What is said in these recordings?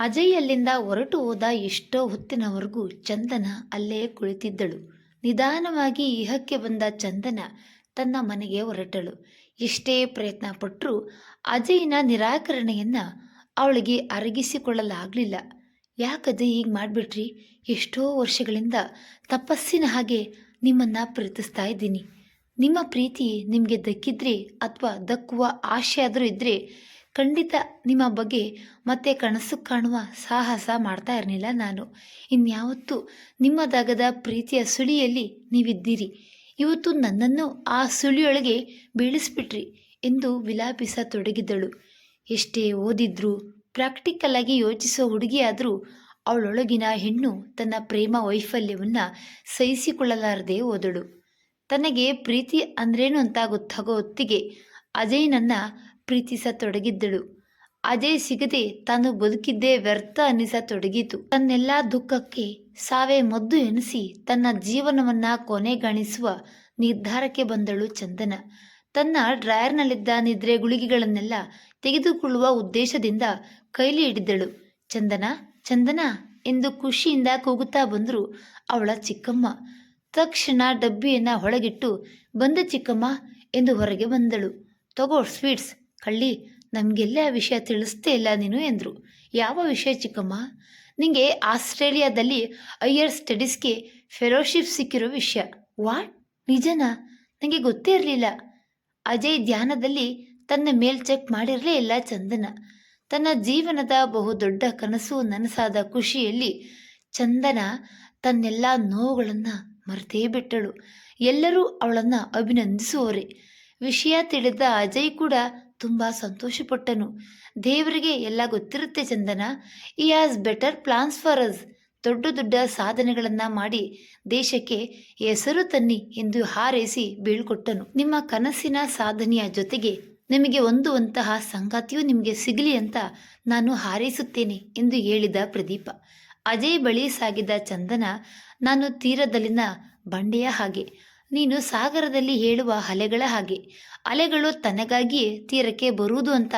ಅಜಯ್ ಅಲ್ಲಿಂದ ಹೊರಟು ಹೋದ ಎಷ್ಟೋ ಹೊತ್ತಿನವರೆಗೂ ಚಂದನ ಅಲ್ಲೇ ಕುಳಿತಿದ್ದಳು. ನಿಧಾನವಾಗಿ ಇಹಕ್ಕೆ ಬಂದ ಚಂದನ ತನ್ನ ಮನೆಗೆ ಹೊರಟಳು. ಎಷ್ಟೇ ಪ್ರಯತ್ನ ಪಟ್ಟರೂ ಅಜಯ್ನ ನಿರಾಕರಣೆಯನ್ನು ಅವಳಿಗೆ ಅರಗಿಸಿಕೊಳ್ಳಲಾಗಲಿಲ್ಲ. ಯಾಕದೆ ಈಗ ಮಾಡಿಬಿಟ್ರಿ? ಎಷ್ಟೋ ವರ್ಷಗಳಿಂದ ತಪಸ್ಸಿನ ಹಾಗೆ ನಿಮ್ಮನ್ನು ಪ್ರೀತಿಸ್ತಾ ಇದ್ದೀನಿ. ನಿಮ್ಮ ಪ್ರೀತಿ ನಿಮಗೆ ದಕ್ಕಿದ್ರೆ ಅಥವಾ ದಕ್ಕುವ ಆಶೆ ಆದರೂ ಇದ್ದರೆ ಖಂಡಿತ ನಿಮ್ಮ ಬಗ್ಗೆ ಮತ್ತೆ ಕನಸು ಕಾಣುವ ಸಾಹಸ ಮಾಡ್ತಾ ಇರಲಿಲ್ಲ ನಾನು. ಇನ್ಯಾವತ್ತೂ ನಿಮ್ಮದಾಗದ ಪ್ರೀತಿಯ ಸುಳಿಯಲ್ಲಿ ನೀವಿದ್ದೀರಿ. ಇವತ್ತು ನನ್ನನ್ನು ಆ ಸುಳಿಯೊಳಗೆ ಬೀಳಿಸ್ಬಿಟ್ರಿ ಎಂದು ವಿಲಾಪಿಸತೊಡಗಿದ್ದಳು ಎಷ್ಟೇ ಓದಿದ್ರೂ, ಪ್ರಾಕ್ಟಿಕಲ್ ಆಗಿ ಯೋಚಿಸೋ ಹುಡುಗಿಯಾದರೂ ಅವಳೊಳಗಿನ ಹೆಣ್ಣು ತನ್ನ ಪ್ರೇಮ ವೈಫಲ್ಯವನ್ನು ಸಹಿಸಿಕೊಳ್ಳಲಾರದೆ ಓದಳು ತನಗೆ ಪ್ರೀತಿ ಅಂದ್ರೇನು ಅಂತ ಗೊತ್ತಾಗೋ ಹೊತ್ತಿಗೆ ಅಜಯ್ನನ್ನ ಪ್ರೀತಿಸತೊಡಗಿದ್ದಳು. ಅದೇ ಸಿಗದೆ ತಾನು ಬದುಕಿದ್ದೇ ವ್ಯರ್ಥ ಅನ್ನಿಸತೊಡಗಿತು ತನ್ನೆಲ್ಲ ದುಃಖಕ್ಕೆ ಸಾವೇ ಮದ್ದು ಎನಿಸಿ ತನ್ನ ಜೀವನವನ್ನ ಕೊನೆಗಾಣಿಸುವ ನಿರ್ಧಾರಕ್ಕೆ ಬಂದಳು ಚಂದನ. ತನ್ನ ಡ್ರಾಯರ್ನಲ್ಲಿದ್ದ ನಿದ್ರೆ ಗುಳಿಗೆಗಳನ್ನೆಲ್ಲ ತೆಗೆದುಕೊಳ್ಳುವ ಉದ್ದೇಶದಿಂದ ಕೈಲಿ ಹಿಡಿದಳು. ಚಂದನ ಚಂದನ ಎಂದು ಖುಷಿಯಿಂದ ಕೂಗುತ್ತಾ ಬಂದರು ಅವಳ ಚಿಕ್ಕಮ್ಮ. ತಕ್ಷಣ ಡಬ್ಬಿಯನ್ನು ಹೊಳಗಿಟ್ಟು ಬಂದ ಚಿಕ್ಕಮ್ಮ ಎಂದು ಹೊರಗೆ ಬಂದಳು. ತಗೋ ಸ್ವೀಟ್ಸ್ ಕಳ್ಳಿ ನಮಗೆಲ್ಲ ಆ ವಿಷಯ ತಿಳಿಸ್ತೇ ಇಲ್ಲ ನೀನು ಎಂದರು. ಯಾವ ವಿಷಯ ಚಿಕ್ಕಮ್ಮ? ನಿಮಗೆ ಆಸ್ಟ್ರೇಲಿಯಾದಲ್ಲಿ ಹೈಯರ್ ಸ್ಟಡೀಸ್ಗೆ ಫೆಲೋಶಿಪ್ ಸಿಕ್ಕಿರೋ ವಿಷಯ. ವಾಟ್? ನಿಜನಾ? ನನಗೆ ಗೊತ್ತೇ ಇರಲಿಲ್ಲ. ಅಜಯ್ ಧ್ಯಾನದಲ್ಲಿ ತನ್ನ ಮೇಲ್ ಚೆಕ್ ಮಾಡಿರಲೇ ಇಲ್ಲ ಚಂದನ. ತನ್ನ ಜೀವನದ ಬಹುದೊಡ್ಡ ಕನಸು ನನಸಾದ ಖುಷಿಯಲ್ಲಿ ಚಂದನ ತನ್ನೆಲ್ಲ ನೋವುಗಳನ್ನು ಮರೆತೇ ಬಿಟ್ಟಳು. ಎಲ್ಲರೂ ಅವಳನ್ನು ಅಭಿನಂದಿಸುವವರೇ. ವಿಷಯ ತಿಳಿದ ಅಜಯ್ ಕೂಡ ತುಂಬ ಸಂತೋಷಪಟ್ಟನು. ದೇವರಿಗೆ ಎಲ್ಲ ಗೊತ್ತಿರುತ್ತೆ ಚಂದನ. ಈ has better plans for us ದೊಡ್ಡ ದೊಡ್ಡ ಸಾಧನೆಗಳನ್ನು ಮಾಡಿ ದೇಶಕ್ಕೆ ಹೆಸರು ತನ್ನಿ ಎಂದು ಹಾರೈಸಿ ಬೀಳ್ಕೊಟ್ಟನು. ನಿಮ್ಮ ಕನಸಿನ ಸಾಧನೆಯ ಜೊತೆಗೆ ನಿಮಗೆ ಹೊಂದುವಂತಹ ಸಂಗಾತಿಯೂ ನಿಮಗೆ ಸಿಗಲಿ ಅಂತ ನಾನು ಹಾರೈಸುತ್ತೇನೆ ಎಂದು ಹೇಳಿದ ಪ್ರದೀಪ. ಅಜಯ್ ಬಳಿ ಸಾಗಿದ ಚಂದನ, ನಾನು ತೀರದಲ್ಲಿನ ಬಂಡೆಯ ಹಾಗೆ. ನೀನು ಸಾಗರದಲ್ಲಿ ಹೇಳುವ ಅಲೆಗಳ ಹಾಗೆ. ಅಲೆಗಳು ತನಗಾಗಿಯೇ ತೀರಕ್ಕೆ ಬರುವುದು ಅಂತ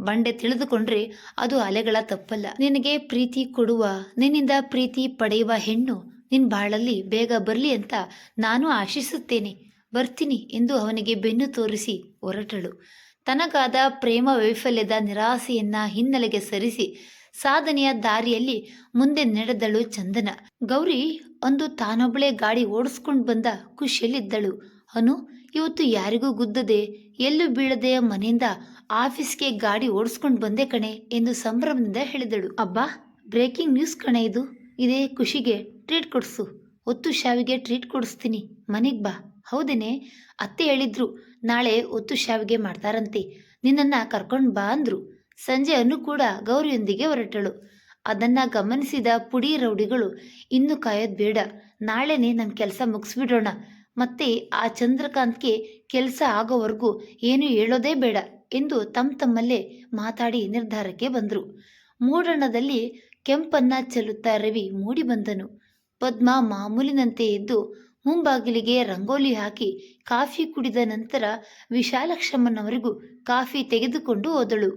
ಬಂಡೆ ತಿಳಿದುಕೊಂಡ್ರೆ ಅದು ಅಲೆಗಳ ತಪ್ಪಲ್ಲ. ನಿನಗೆ ಪ್ರೀತಿ ಕೊಡುವ, ನಿನ್ನಿಂದ ಪ್ರೀತಿ ಪಡೆಯುವ ಹೆಣ್ಣು ನಿನ್ನ ಬಾಳಲ್ಲಿ ಬೇಗ ಬರಲಿ ಅಂತ ನಾನು ಆಶಿಸುತ್ತೇನೆ. ಬರ್ತೀನಿ ಎಂದು ಅವನಿಗೆ ಬೆನ್ನು ತೋರಿಸಿ ಹೊರಟಳು ತನಗಾದ ಪ್ರೇಮ ವೈಫಲ್ಯದ ನಿರಾಸೆಯನ್ನ ಹಿನ್ನೆಲೆಗೆ ಸರಿಸಿ ಸಾಧನೆಯ ದಾರಿಯಲ್ಲಿ ಮುಂದೆ ನಡೆದಳು ಚಂದನ. ಗೌರಿ ಅಂದು ತಾನೊಬ್ಬಳೇ ಗಾಡಿ ಓಡಿಸ್ಕೊಂಡು ಬಂದ ಖುಷಿಯಲ್ಲಿದ್ದಳು. ಅನು ಇವತ್ತು ಯಾರಿಗೂ ಗುದ್ದದೆ, ಎಲ್ಲೂ ಬೀಳದೆ ಮನೆಯಿಂದ ಆಫೀಸ್ಗೆ ಗಾಡಿ ಓಡಿಸ್ಕೊಂಡು ಬಂದೆ ಕಣೆ ಎಂದು ಸಂಭ್ರಮದಿಂದ ಹೇಳಿದಳು. ಅಬ್ಬಾ, ಬ್ರೇಕಿಂಗ್ ನ್ಯೂಸ್ ಕಣೆ ಇದು. ಇದೇ ಖುಷಿಗೆ ಟ್ರೀಟ್ ಕೊಡಿಸು. ಒತ್ತು ಶಾವಿಗೆ ಟ್ರೀಟ್ ಕೊಡಿಸ್ತೀನಿ. ಮನೆಗೆ ಬಾ. ಹೌದೇನೆ. ಅತ್ತೆ ಹೇಳಿದ್ರು, ನಾಳೆ ಒತ್ತು ಶಾವಿಗೆ ಮಾಡ್ತಾರಂತೆ. ನಿನ್ನನ್ನು ಕರ್ಕೊಂಡು ಬಾ ಅಂದ್ರು. ಸಂಜೆ ಅನ್ನು ಕೂಡ ಗೌರಿಯೊಂದಿಗೆ ಹೊರಟಳು. ಅದನ್ನ ಗಮನಿಸಿದ ಪುಡಿ ರೌಡಿಗಳು, ಇನ್ನು ಕಾಯೋದು ಬೇಡ. ನಾಳೆನೇ ನಮ್ಮ ಕೆಲಸ ಮುಗಿಸ್ಬಿಡೋಣ. ಮತ್ತೆ ಆ ಚಂದ್ರಕಾಂತ್ಗೆ ಕೆಲಸ ಆಗೋವರೆಗೂ ಏನು ಹೇಳೋದೇ ಬೇಡ ಎಂದು ತಮ್ಮ ತಮ್ಮಲ್ಲೇ ಮಾತಾಡಿ ನಿರ್ಧಾರಕ್ಕೆ ಬಂದರು. ಮೂಡಣದಲ್ಲಿ ಕೆಂಪನ್ನ ಚೆಲ್ಲುತ್ತಾ ರವಿ ಮೂಡಿ ಬಂದನು. ಪದ್ಮ ಮಾಮೂಲಿನಂತೆ ಎದ್ದು ಮುಂಬಾಗಿಲಿಗೆ ರಂಗೋಲಿ ಹಾಕಿ ಕಾಫಿ ಕುಡಿದ ನಂತರ ವಿಶಾಲಕ್ಷಮ್ಮನವರಿಗೂ ಕಾಫಿ ತೆಗೆದುಕೊಂಡು ಹೋದಳು.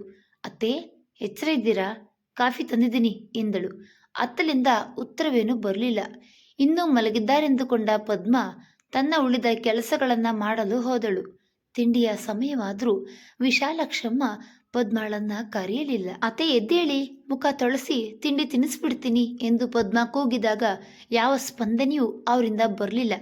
ಅತ್ತೆ, ಎಚ್ಚರ ಇದ್ದೀರಾ? ಕಾಫಿ ತಂದಿದ್ದೀನಿ, ಎಂದಳು. ಅತ್ತಲಿಂದ ಉತ್ತರವೇನೂ ಬರಲಿಲ್ಲ. ಇನ್ನೂ ಮಲಗಿದ್ದಾರೆಂದುಕೊಂಡ ಪದ್ಮ ತನ್ನ ಉಳಿದ ಕೆಲಸಗಳನ್ನು ಮಾಡಲು ಹೋದಳು. ತಿಂಡಿಯ ಸಮಯವಾದರೂ ವಿಶಾಲಕ್ಷಮ್ಮ ಪದ್ಮಾಳನ್ನ ಕರೆಯಲಿಲ್ಲ. ಅತ್ತೆ, ಎದ್ದೇಳಿ. ಮುಖ ತೊಳಸಿ. ತಿಂಡಿ ತಿನ್ನಿಸ್ಬಿಡ್ತೀನಿ ಎಂದು ಪದ್ಮ ಕೂಗಿದಾಗ ಯಾವ ಸ್ಪಂದನೆಯೂ ಅವರಿಂದ ಬರಲಿಲ್ಲ.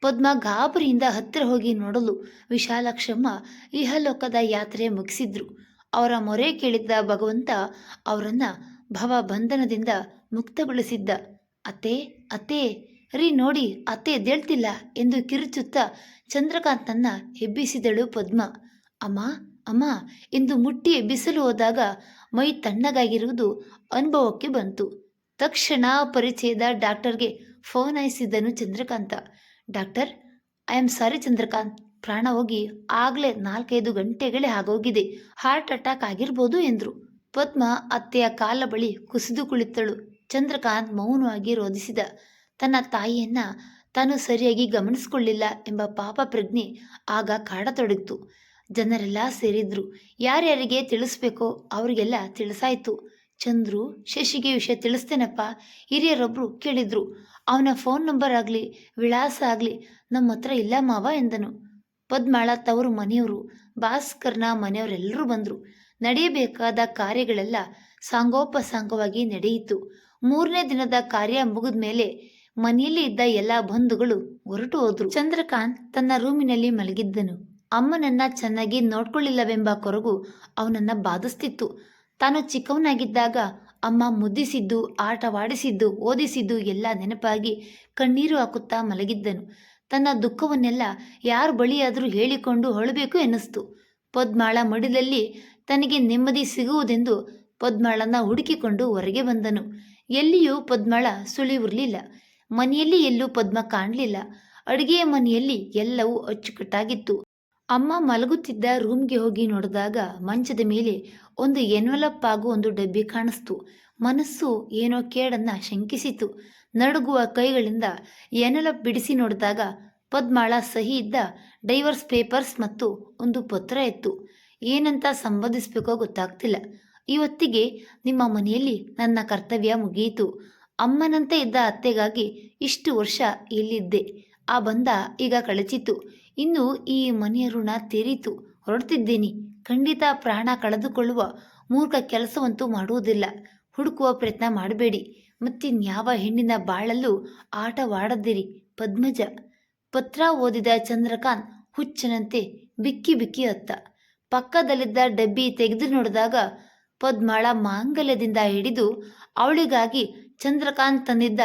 ಪದ್ಮ ಗಾಬರಿಯಿಂದ ಹತ್ತಿರ ಹೋಗಿ ನೋಡಲು ವಿಶಾಲಾಕ್ಷಮ್ಮ ಇಹಲೋಕದ ಯಾತ್ರೆ ಮುಗಿಸಿದ್ರು. ಅವರ ಮೊರೆ ಕೇಳಿದ್ದ ಭಗವಂತ ಅವರನ್ನ ಭವಬಂಧನದಿಂದ ಮುಕ್ತಗೊಳಿಸಿದ್ದ. ಅತ್ತೆ ಅತ್ತೆ. ರೀ ನೋಡಿ, ಅತ್ತೆ ಎದ್ದೇಳ್ತಿಲ್ಲ ಎಂದು ಕಿರುಚುತ್ತಾ ಚಂದ್ರಕಾಂತನ್ನ ಎಬ್ಬಿಸಿದಳು ಪದ್ಮ. ಅಮ್ಮ ಅಮ್ಮ ಎಂದು ಮುಟ್ಟಿ ಎಬ್ಬಿಸಲು ಹೋದಾಗ ಮೈ ತಣ್ಣಗಾಗಿರುವುದು ಅನುಭವಕ್ಕೆ ಬಂತು. ತಕ್ಷಣ ಪರಿಚಯದ ಡಾಕ್ಟರ್ಗೆ phone ಹಾಯಿಸಿದ್ದನು Chandrakanta. Doctor, I am sorry Chandrakant. ಪ್ರಾಣ ಹೋಗಿ ಆಗಲೇ ನಾಲ್ಕೈದು ಗಂಟೆಗಳೇ ಆಗೋಗಿದೆ. ಹಾರ್ಟ್ ಅಟ್ಯಾಕ್ ಆಗಿರ್ಬೋದು ಎಂದರು. ಪದ್ಮ ಅತ್ತೆಯ ಕಾಲ ಬಳಿ ಕುಸಿದು ಕುಳಿತಳು. ಚಂದ್ರಕಾಂತ್ ಮೌನವಾಗಿ ರೋಧಿಸಿದ. ತನ್ನ ತಾಯಿಯನ್ನ ತಾನು ಸರಿಯಾಗಿ ಗಮನಿಸ್ಕೊಳ್ಳಿಲ್ಲ ಎಂಬ ಪಾಪ ಪ್ರಜ್ಞೆ ಆಗ ಕಾಡತೊಡಗಿತು. ಜನರೆಲ್ಲ ಸೇರಿದ್ರು. ಯಾರ್ಯಾರಿಗೆ ತಿಳಿಸ್ಬೇಕೋ ಅವರಿಗೆಲ್ಲ ತಿಳಿಸಾಯ್ತು. ಚಂದ್ರು, ಶಶಿಗೆ ವಿಷಯ ತಿಳಿಸ್ತೇನಪ್ಪ? ಹಿರಿಯರೊಬ್ಬರು ಕೇಳಿದ್ರು. ಅವನ ಫೋನ್ ನಂಬರ್ ಆಗಲಿ, ವಿಳಾಸ ಆಗಲಿ ನಮ್ಮ ಹತ್ರ ಇಲ್ಲ ಮಾವ ಎಂದನು. ಪದ್ಮಾಳ, ತವರು ಮನೆಯವರು, ಭಾಸ್ಕರ್ನ ಮನೆಯವರೆಲ್ಲರೂ ಬಂದರು. ನಡೆಯಬೇಕಾದ ಕಾರ್ಯಗಳೆಲ್ಲ ಸಾಂಗೋಪಸಾಂಗವಾಗಿ ನಡೆಯಿತು. ಮೂರನೇ ದಿನದ ಕಾರ್ಯ ಮುಗಿದ ಮೇಲೆ ಮನೆಯಲ್ಲಿ ಇದ್ದ ಎಲ್ಲ ಬಂಧುಗಳು ಹೊರಟು ಹೋದ್ರು. ಚಂದ್ರಕಾಂತ್ ತನ್ನ ರೂಮಿನಲ್ಲಿ ಮಲಗಿದ್ದನು. ಅಮ್ಮನನ್ನ ಚೆನ್ನಾಗಿ ನೋಡ್ಕೊಳ್ಳಿಲ್ಲವೆಂಬ ಕೊರಗು ಅವನನ್ನ ಬಾಧಿಸ್ತಿತ್ತು. ತಾನು ಚಿಕ್ಕವನಾಗಿದ್ದಾಗ ಅಮ್ಮ ಮುದ್ದಿಸಿದ್ದು, ಆಟವಾಡಿಸಿದ್ದು, ಓದಿಸಿದ್ದು ಎಲ್ಲ ನೆನಪಾಗಿ ಕಣ್ಣೀರು ಹಾಕುತ್ತಾ ಮಲಗಿದ್ದನು. ತನ್ನ ದುಃಖವನ್ನೆಲ್ಲ ಯಾರ ಬಳಿಯಾದರೂ ಹೇಳಿಕೊಂಡು ಹೊಳಬೇಕು ಎನ್ನಿಸ್ತು. ಪದ್ಮಾಳ ಮಡಿಲಲ್ಲಿ ತನಗೆ ನೆಮ್ಮದಿ ಸಿಗುವುದೆಂದು ಪದ್ಮಾಳನ ಹುಡುಕಿಕೊಂಡು ಹೊರಗೆ ಬಂದನು. ಎಲ್ಲಿಯೂ ಪದ್ಮಾಳ ಸುಳಿವುರ್ಲಿಲ್ಲ. ಮನೆಯಲ್ಲಿ ಎಲ್ಲೂ ಪದ್ಮ ಕಾಣಲಿಲ್ಲ. ಅಡುಗೆಯ ಮನೆಯಲ್ಲಿ ಎಲ್ಲವೂ ಅಚ್ಚುಕಟ್ಟಾಗಿತ್ತು. ಅಮ್ಮ ಮಲಗುತ್ತಿದ್ದ ರೂಮ್ಗೆ ಹೋಗಿ ನೋಡಿದಾಗ ಮಂಚದ ಮೇಲೆ ಒಂದು ಎನ್ವಲಪ್ ಆಗೋ ಒಂದು ಡಬ್ಬಿ ಕಾಣಿಸ್ತು. ಮನಸ್ಸು ಏನೋ ಕೇಡನ್ನ ಶಂಕಿಸಿತು ನಡುಗುವ ಕೈಗಳಿಂದ ಎನ್ವಲಪ್ ಬಿಡಿಸಿ ನೋಡಿದಾಗ ಪದ್ಮಾಳ ಸಹಿ ಇದ್ದ ಡೈವರ್ಸ್ ಪೇಪರ್ಸ್ ಮತ್ತು ಒಂದು ಪತ್ರ ಇತ್ತು. ಏನಂತ ಸಂಬೋಧಿಸ್ಬೇಕೋ ಗೊತ್ತಾಗ್ತಿಲ್ಲ. ಇವತ್ತಿಗೆ ನಿಮ್ಮ ಮನೆಯಲ್ಲಿ ನನ್ನ ಕರ್ತವ್ಯ ಮುಗಿಯಿತು. ಅಮ್ಮನಂತೆ ಇದ್ದ ಅತ್ತೆಗಾಗಿ ಇಷ್ಟು ವರ್ಷ ಇಲ್ಲಿದ್ದೆ. ಆ ಬಂಧ ಈಗ ಕಳಚಿತು. ಇನ್ನು ಈ ಮನೆಯ ಋಣ ತೀರಿತು. ಹೊರಡ್ತಿದ್ದೀನಿ. ಖಂಡಿತ ಪ್ರಾಣ ಕಳೆದುಕೊಳ್ಳುವ ಮೂರ್ಖ ಕೆಲಸವಂತೂ ಮಾಡುವುದಿಲ್ಲ. ಹುಡುಕುವ ಪ್ರಯತ್ನ ಮಾಡಬೇಡಿ. ಮತ್ತಿನ್ಯಾವ ಹೆಣ್ಣಿನ ಬಾಳಲ್ಲೂ ಆಟವಾಡದಿರಿ. ಪದ್ಮಜ. ಪತ್ರ ಓದಿದ ಚಂದ್ರಕಾಂತ್ ಹುಚ್ಚನಂತೆ ಬಿಕ್ಕಿ ಬಿಕ್ಕಿ ಅತ್ತ. ಪಕ್ಕದಲ್ಲಿದ್ದ ಡಬ್ಬಿ ತೆಗೆದು ನೋಡಿದಾಗ ಪದ್ಮಾಳ ಮಾಂಗಲ್ಯದಿಂದ ಹಿಡಿದು ಅವಳಿಗಾಗಿ ಚಂದ್ರಕಾಂತ್ ತಂದಿದ್ದ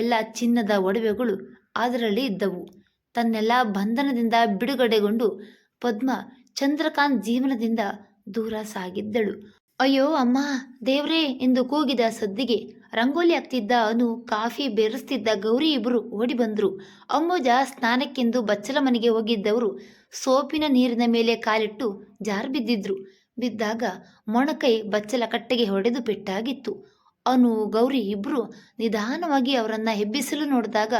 ಎಲ್ಲ ಚಿನ್ನದ ಒಡವೆಗಳು ಅದರಲ್ಲಿ ಇದ್ದವು. ತನ್ನೆಲ್ಲ ಬಂಧನದಿಂದ ಬಿಡುಗಡೆಗೊಂಡು ಪದ್ಮ ಚಂದ್ರಕಾಂತ್ ಜೀವನದಿಂದ ದೂರ ಸಾಗಿದ್ದಳು. ಅಯ್ಯೋ ಅಮ್ಮ, ದೇವ್ರೇ ಎಂದು ಕೂಗಿದ ಸದ್ದಿಗೆ ರಂಗೋಲಿ ಹಾಕ್ತಿದ್ದ ಅನು ಕಾಫಿ ಬೆರೆಸ್ತಿದ್ದ ಗೌರಿ ಇಬ್ಬರು ಓಡಿ ಬಂದರು. ಅಮ್ಮೋಜ ಸ್ನಾನಕ್ಕೆಂದು ಬಚ್ಚಲ ಮನೆಗೆ ಹೋಗಿದ್ದವರು ಸೋಪಿನ ನೀರಿನ ಮೇಲೆ ಕಾಲಿಟ್ಟು ಜಾರ್ ಬಿದ್ದಿದ್ರು. ಬಿದ್ದಾಗ ಮೊಣಕೈ ಬಚ್ಚಲ ಕಟ್ಟೆಗೆ ಹೊಡೆದು ಪೆಟ್ಟಾಗಿತ್ತು. ಅನು, ಗೌರಿ ಇಬ್ಬರು ನಿಧಾನವಾಗಿ ಅವರನ್ನು ಹೆಬ್ಬಿಸಲು ನೋಡಿದಾಗ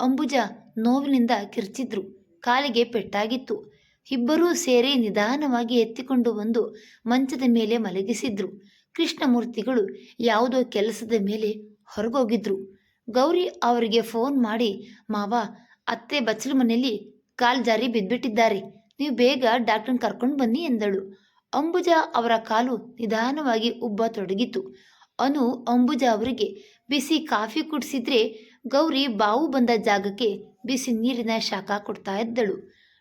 ಅಂಬುಜ ನೋವಿನಿಂದ ಕಿರ್ಚಿದ್ರು, ಕಾಲಿಗೆ ಪೆಟ್ಟಾಗಿತ್ತು. ಇಬ್ಬರೂ ಸೇರಿ ನಿಧಾನವಾಗಿ ಎತ್ತಿಕೊಂಡು ಬಂದು ಮಂಚದ ಮೇಲೆ ಮಲಗಿಸಿದ್ರು. ಕೃಷ್ಣಮೂರ್ತಿಗಳು ಯಾವುದೋ ಕೆಲಸದ ಮೇಲೆ ಹೊರಗೋಗಿದ್ರು. ಗೌರಿ ಅವರಿಗೆ ಫೋನ್ ಮಾಡಿ, ಮಾವ, ಅತ್ತೆ ಬಚ್ಚಲ ಮನೆಯಲ್ಲಿ ಕಾಲು ಜಾರಿ ಬಿದ್ದುಬಿಟ್ಟಿದ್ದಾರೆ ನೀವು ಬೇಗ ಡಾಕ್ಟರ್ನ ಕರ್ಕೊಂಡು ಬನ್ನಿ ಎಂದಳು. ಅಂಬುಜ ಅವರ ಕಾಲು ನಿಧಾನವಾಗಿ ಉಬ್ಬ ತೊಡಗಿತು ಅನು ಅಂಬುಜ ಅವರಿಗೆ ಬಿಸಿ ಕಾಫಿ ಕುಡಿಸಿದ್ರೆ ಗೌರಿ ಬಾವು ಬಂದ ಜಾಗಕ್ಕೆ ಬಿಸಿ ನೀರಿನ ಶಾಖ ಕೊಡ್ತಾ ಇದ್ದಳು.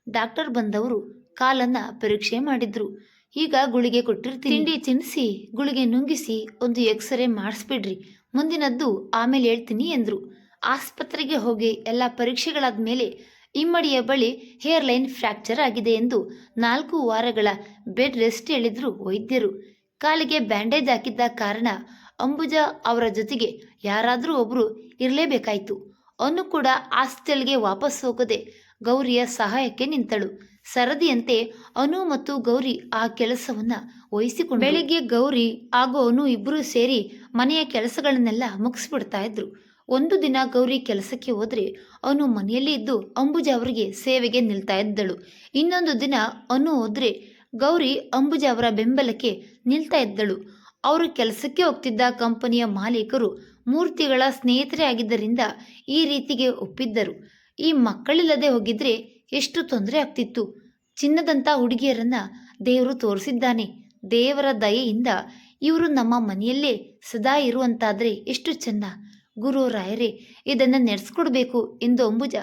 ಡಾಕ್ಟರ್ ಬಂದವರು ಕಾಲನ್ನ ಪರೀಕ್ಷೆ ಮಾಡಿದ್ರು. ಈಗ ಗುಳಿಗೆ ಕೊಟ್ಟಿರ್ತೀನಿ. ತಿಂಡಿ ತಿನ್ನಿಸಿ ಗುಳಿಗೆ ನುಂಗಿಸಿ ಒಂದು ಎಕ್ಸ್ರೇ ಮಾಡಿಸ್ಬಿಡ್ರಿ. ಮುಂದಿನದ್ದು ಆಮೇಲೆ ಹೇಳ್ತೀನಿ ಎಂದ್ರು. ಆಸ್ಪತ್ರೆಗೆ ಹೋಗಿ ಎಲ್ಲ ಪರೀಕ್ಷೆಗಳಾದ ಮೇಲೆ ಇಮ್ಮಡಿಯ ಬಳಿ ಹೇರ್ ಲೈನ್ ಫ್ರ್ಯಾಕ್ಚರ್ ಆಗಿದೆ ಎಂದು ನಾಲ್ಕು ವಾರಗಳ ಬೆಡ್ ರೆಸ್ಟ್ ಹೇಳಿದ್ರು ವೈದ್ಯರು. ಕಾಲಿಗೆ ಬ್ಯಾಂಡೇಜ್ ಹಾಕಿದ್ದ ಕಾರಣ ಅಂಬುಜ ಅವರ ಜೊತೆಗೆ ಯಾರಾದರೂ ಒಬ್ಬರು ಇರಲೇಬೇಕಾಯ್ತು. ಅವನು ಕೂಡ ಹಾಸ್ಟೆಲ್ಗೆ ವಾಪಸ್ ಹೋಗದೆ ಗೌರಿಯ ಸಹಾಯಕ್ಕೆ ನಿಂತಳು. ಸರದಿಯಂತೆ ಅನು ಮತ್ತು ಗೌರಿ ಆ ಕೆಲಸವನ್ನ ವಹಿಸಿಕೊಂಡು ಬೆಳಿಗ್ಗೆ ಗೌರಿ ಹಾಗೂ ಅನು ಇಬ್ಬರೂ ಸೇರಿ ಮನೆಯ ಕೆಲಸಗಳನ್ನೆಲ್ಲ ಮುಗಿಸ್ಬಿಡ್ತಾ ಇದ್ರು. ಒಂದು ದಿನ ಗೌರಿ ಕೆಲಸಕ್ಕೆ ಹೋದರೆ ಅನು ಮನೆಯಲ್ಲೇ ಇದ್ದು ಅಂಬುಜ ಅವರಿಗೆ ಸೇವೆಗೆ ನಿಲ್ತಾ ಇದ್ದಳು. ಇನ್ನೊಂದು ದಿನ ಅನು ಹೋದರೆ ಗೌರಿ ಅಂಬುಜ ಅವರ ಬೆಂಬಲಕ್ಕೆ ನಿಲ್ತಾ ಇದ್ದಳು. ಅವರು ಕೆಲಸಕ್ಕೆ ಹೋಗ್ತಿದ್ದ ಕಂಪನಿಯ ಮಾಲೀಕರು ಮೂರ್ತಿಗಳ ಸ್ನೇಹಿತರೇ ಆಗಿದ್ದರಿಂದ ಈ ರೀತಿಗೆ ಒಪ್ಪಿದ್ದರು. ಈ ಮಕ್ಕಳಿಲ್ಲದೆ ಹೋಗಿದ್ರೆ ಎಷ್ಟು ತೊಂದರೆ ಆಗ್ತಿತ್ತು. ಚಿನ್ನದಂಥ ಹುಡುಗಿಯರನ್ನ ದೇವರು ತೋರಿಸಿದ್ದಾನೆ. ದೇವರ ದಯೆಯಿಂದ ಇವರು ನಮ್ಮ ಮನೆಯಲ್ಲೇ ಸದಾ ಇರುವಂತಾದರೆ ಎಷ್ಟು ಚೆನ್ನ. ಗುರು ರಾಯರೇ, ಇದನ್ನು ನೆಡೆಸ್ಕೊಡ್ಬೇಕು ಎಂದು ಅಂಬುಜ